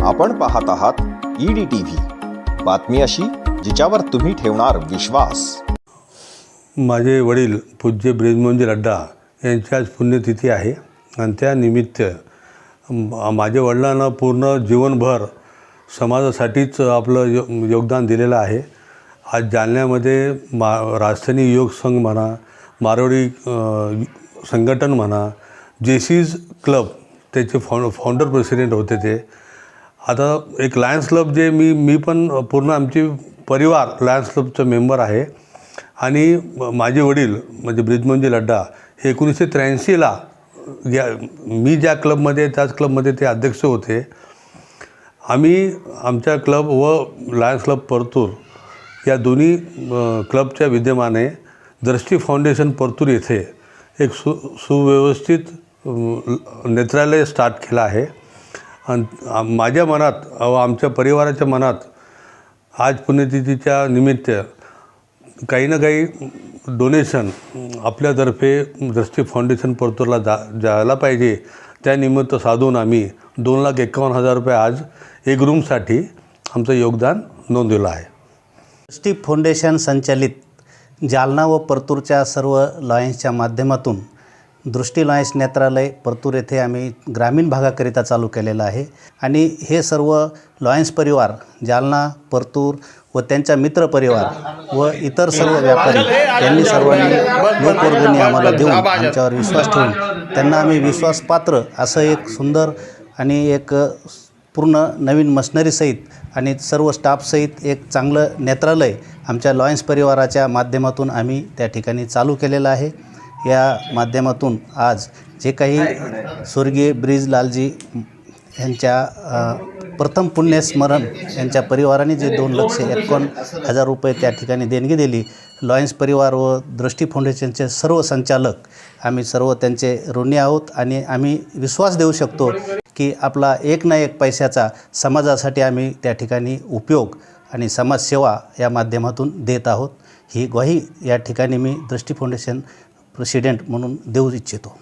आपण पाहत आहात ईडी टीव्ही बातमी अशी जिच्यावर तुम्ही ठेवणार विश्वास. माझे वडील पूज्य ब्रिजमोंजी लड्डा यांची आज पुण्यतिथी आहे आणि त्यानिमित्त माझ्या वडिलांना पूर्ण जीवनभर समाजासाठीच आपलं यो योगदान दिलेलं आहे. आज जालन्यामध्ये मा राजधानी योग संघ म्हणा मारवाडी संघटन म्हणा जेसीज क्लब त्याचे फाउंड फाउंडर प्रेसिडेंट होते ते. आता एक लायन्स क्लब जे मी मी पण पूर्ण आमची परिवार लायन्स क्लबचं मेंबर आहे. आणि माझे वडील म्हणजे ब्रिजमोहनजी लड्डा हे एकोणीसशे त्र्याऐंशीला या मी ज्या क्लबमध्ये त्याच क्लबमध्ये ते अध्यक्ष होते. आम्ही आमच्या क्लब व लायन्स क्लब परतूर या दोन्ही क्लबच्या विद्यमाने दृष्टी फाउंडेशन परतूर येथे एक सु सुव्यवस्थित नेत्रालय स्टार्ट केलं आहे. आणि माझ्या मनात व आमच्या परिवाराच्या मनात आज पुण्यतिथीच्या निमित्त काही ना काही डोनेशन आपल्यातर्फे दृष्टी फाउंडेशन परतूरला जा जायला पाहिजे. त्यानिमित्त साधून आम्ही दोन लाख एकावन्न हजार रुपये आज एक रूमसाठी आमचं योगदान नोंदवलं आहे. दृष्टी फाउंडेशन संचालित जालना व परतूरच्या सर्व लॉयन्सच्या माध्यमातून दृष्टी लॉयन्स नेत्रालय परतूर येथे आम्ही ग्रामीण भागाकरिता चालू केलेलं आहे. आणि हे सर्व लॉयन्स परिवार जालना परतूर व त्यांच्या मित्र परिवार व इतर सर्व व्यापारी यांनी सर्वांनी लोकवर्गणी आम्हाला देऊन आमच्यावर विश्वास ठेवून त्यांना आम्ही विश्वासपात्र असं एक सुंदर आणि एक पूर्ण नवीन मशनरीसहित आणि सर्व स्टाफसहित एक चांगलं नेत्रालय आमच्या लॉयन्स परिवाराच्या माध्यमातून आम्ही त्या ठिकाणी चालू केलेलं आहे. या माध्यमातून आज जे काही स्वर्गीय ब्रिज लालजी यांच्या प्रथम पुण्यस्मरण यांच्या परिवाराने जे दोन लक्ष एकोण हजार रुपये त्या ठिकाणी देणगी दिली लॉयन्स परिवार व दृष्टी फाउंडेशनचे सर्व संचालक आम्ही सर्व त्यांचे ऋणी आहोत आणि आम्ही विश्वास देऊ शकतो की आपला एक ना एक पैशाचा समाजासाठी आम्ही त्या ठिकाणी उपयोग आणि समाजसेवा या माध्यमातून देत आहोत. ही ग्वाही या ठिकाणी मी दृष्टी फाउंडेशन प्रेसिडेंट म्हणून देऊ इच्छितो